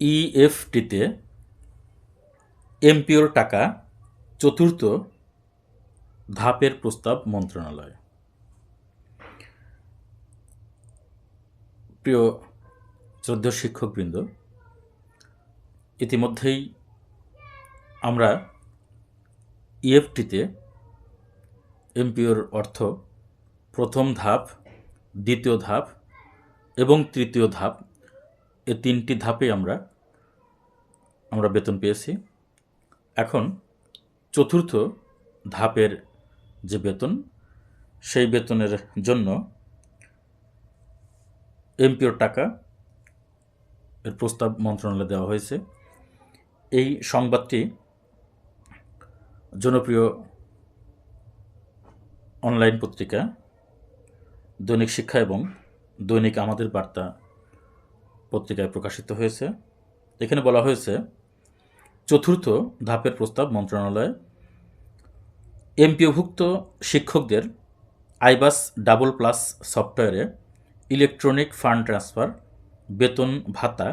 ইএফটিতে এমপিওর টাকা চতুর্থ ধাপের প্রস্তাব মন্ত্রণালয়। প্রিয় শ্রদ্ধেয় শিক্ষকবৃন্দ, ইতিমধ্যেই আমরা ইএফটিতে এমপিওর অর্থ প্রথম ধাপ, দ্বিতীয় ধাপ এবং তৃতীয় ধাপ এ তিনটি ধাপে আমরা আমরা বেতন পেয়েছি। এখন চতুর্থ ধাপের যে বেতন, সেই বেতনের জন্য এমপিওর টাকা এর প্রস্তাব মন্ত্রণালয়ে দেওয়া হয়েছে। এই সংবাদটি জনপ্রিয় অনলাইন পত্রিকা, দৈনিক শিক্ষা এবং দৈনিক আমাদের বার্তা পত্রিকায় প্রকাশিত হয়েছে। এখানে বলা হয়েছে, চতুর্থ ধাপের প্রস্তাব মন্ত্রণালয়ে। এমপিওভুক্ত শিক্ষকদের আইবাস ডাবল প্লাস সফটওয়্যারে ইলেকট্রনিক ফান্ড ট্রান্সফার, বেতন ভাতা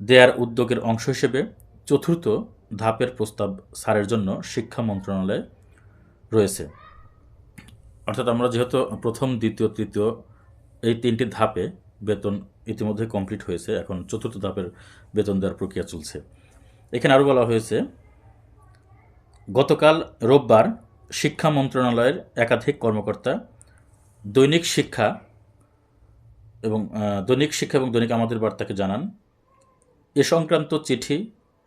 দেয়ার উদ্যোগের অংশ হিসেবে চতুর্থ ধাপের প্রস্তাব সারের জন্য শিক্ষা মন্ত্রণালয়ে রয়েছে। অর্থাৎ আমরা যেহেতু প্রথম, দ্বিতীয়, তৃতীয় এই তিনটি ধাপে বেতন ইতিমধ্যে কমপ্লিট হয়েছে। এখন চতুর্থ ধাপের বেতন দেওয়ার প্রক্রিয়া চলছে। এখানে আরও বলা হয়েছে, গতকাল রোববার শিক্ষা মন্ত্রণালয়ের একাধিক কর্মকর্তা দৈনিক শিক্ষা এবং দৈনিক শিক্ষা এবং দৈনিক আমাদের বার্তাকে জানান, এ সংক্রান্ত চিঠি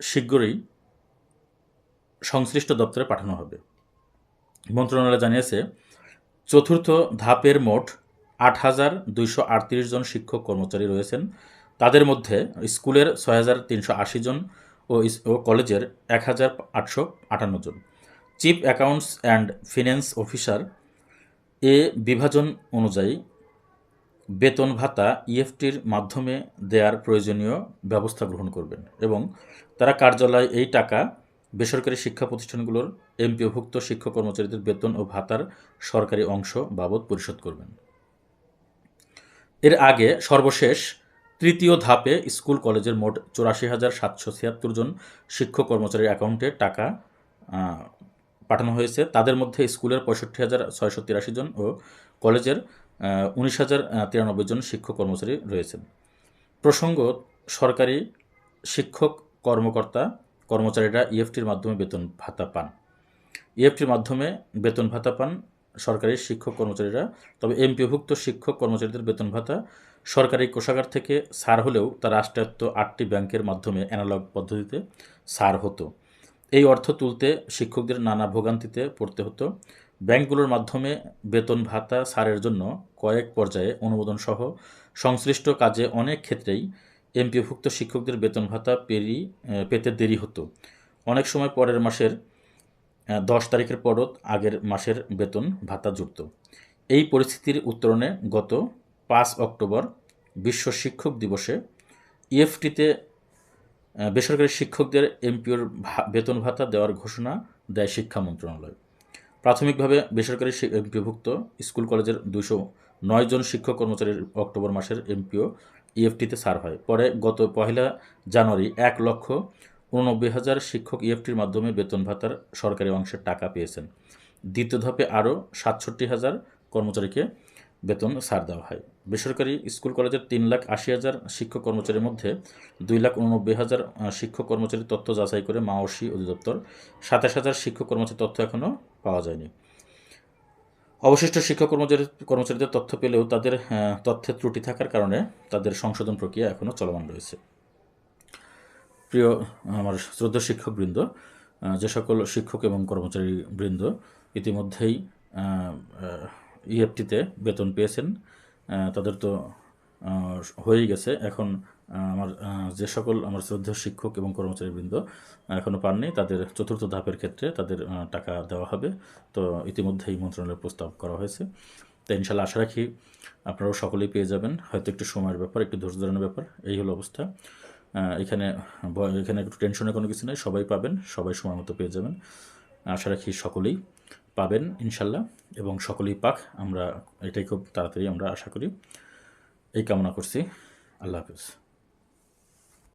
শীঘ্রই সংশ্লিষ্ট দপ্তরে পাঠানো হবে। মন্ত্রণালয় জানিয়েছে, চতুর্থ ধাপের মোট আট হাজার দুইশো আটত্রিশ জন শিক্ষক কর্মচারী রয়েছেন। তাদের মধ্যে স্কুলের ছয় হাজার তিনশো আশি জন ও কলেজের এক হাজার আটশো আটান্ন জন। Chief accounts and finance officer এ বিভাজন অনুযায়ী বেতন ভাতা ইএফটির মাধ্যমে দেয়ার প্রয়োজনীয় ব্যবস্থা গ্রহণ করবেন এবং তারা কার্যালয়ে এই টাকা বেসরকারি শিক্ষা প্রতিষ্ঠানগুলোর এমপিওভুক্ত শিক্ষক কর্মচারীদের বেতন ও ভাতার সরকারি অংশ বাবদ পরিশোধ করবেন। এর আগে সর্বশেষ তৃতীয় ধাপে স্কুল কলেজের মোট চৌরাশি হাজার সাতশো ছিয়াত্তর জন শিক্ষক কর্মচারীর অ্যাকাউন্টে টাকা পাঠানো হয়েছে। তাদের মধ্যে স্কুলের পঁয়ষট্টি হাজার ছয়শো তিরাশি জন ও কলেজের উনিশ হাজার তিরানব্বই জন শিক্ষক কর্মচারী রয়েছেন। প্রসঙ্গ, সরকারি শিক্ষক কর্মকর্তা কর্মচারীরা ইএফটির মাধ্যমে বেতন ভাতা পান। ইএফটির মাধ্যমে বেতন ভাতা পান। সরকারি শিক্ষক কর্মচারীরা, তবে এমপিভুক্ত শিক্ষক কর্মচারীদের বেতন ভাতা সরকারি কোষাগার থেকে সার হলেও তা রাষ্ট্রায়ত্ত আটটি ব্যাংকের মাধ্যমে অ্যানালগ পদ্ধতিতে সার হতো। এই অর্থ তুলতে শিক্ষকদের নানা ভোগান্তিতে পড়তে হতো। ব্যাংকগুলোর মাধ্যমে বেতন ভাতা সারের জন্য কয়েক পর্যায়ে অনুমোদন সহ সংশ্লিষ্ট কাজে অনেক ক্ষেত্রেই এমপিভুক্ত শিক্ষকদের বেতন ভাতা পেরি, পেতে দেরি হতো। অনেক সময় পরের মাসের দশ তারিখের পরও আগের মাসের বেতন ভাতা যুক্ত। এই পরিস্থিতির উত্তরণে গত পাঁচ অক্টোবর বিশ্ব শিক্ষক দিবসে ইএফটিতে বেসরকারি শিক্ষকদের এমপিওর বেতন ভাতা দেওয়ার ঘোষণা দেয় শিক্ষা মন্ত্রণালয়। প্রাথমিকভাবে বেসরকারি এমপিভুক্ত স্কুল কলেজের দুশো নয় জন শিক্ষক কর্মচারীর অক্টোবর মাসের এমপিও ইএফটিতে সার হয়। পরে গত পহেলা জানুয়ারি এক লক্ষ উননব্বই হাজার শিক্ষক ইএফটির মাধ্যমে বেতন ভাতার সরকারি অংশের টাকা পেয়েছেন। দ্বিতীয় ধাপে আরও সাতষট্টি হাজার কর্মচারীকে বেতন ছাড় দেওয়া হয়। বেসরকারি স্কুল কলেজের তিন লাখ আশি হাজার শিক্ষক কর্মচারীর মধ্যে দুই লাখ উননব্বই হাজার শিক্ষক কর্মচারীর তথ্য যাচাই করে মাওসি অধিদপ্তর সাতাশ হাজার শিক্ষক কর্মচারীর তথ্য এখনও পাওয়া যায়নি। অবশিষ্ট শিক্ষক কর্মচারী কর্মচারীদের তথ্য পেলেও তাদের তথ্যের ত্রুটি থাকার কারণে তাদের সংশোধন প্রক্রিয়া এখনও চলমান রয়েছে। প্রিয়, আমার শ্রদ্ধা শিক্ষকবৃন্দ যে সকল শিক্ষক এবং কর্মচারী বৃন্দ ইতিমধ্যেই ইএফটিতে বেতন পেয়েছেন তাদের তো হয়েই গেছে। এখন আমার যে সকল আমার শ্রদ্ধা শিক্ষক এবং কর্মচারীবৃন্দ এখনও পাননি, তাদের চতুর্থ ধাপের ক্ষেত্রে তাদের টাকা দেওয়া হবে। তো ইতিমধ্যেই মন্ত্রণালয়ের প্রস্তাব করা হয়েছে। তো ইনশাল্লাহ আশা রাখি আপনারাও সকলেই পেয়ে যাবেন। হয়তো একটু সময়ের ব্যাপার, একটু ধৈর্য ধরানোর ব্যাপার, এই হলো অবস্থা। এখানে এখানে একটু টেনশনে কোনো কিছু নেই, সবাই পাবেন, সবাই সময় মতো পেয়ে যাবেন। আশা রাখি সকলেই পাবেন, ইনশাল্লাহ, এবং সকলেই পাক, আমরা এটাই খুব তাড়াতাড়ি আমরা আশা করি। এই কামনা করছি, আল্লাহ হাফিজ।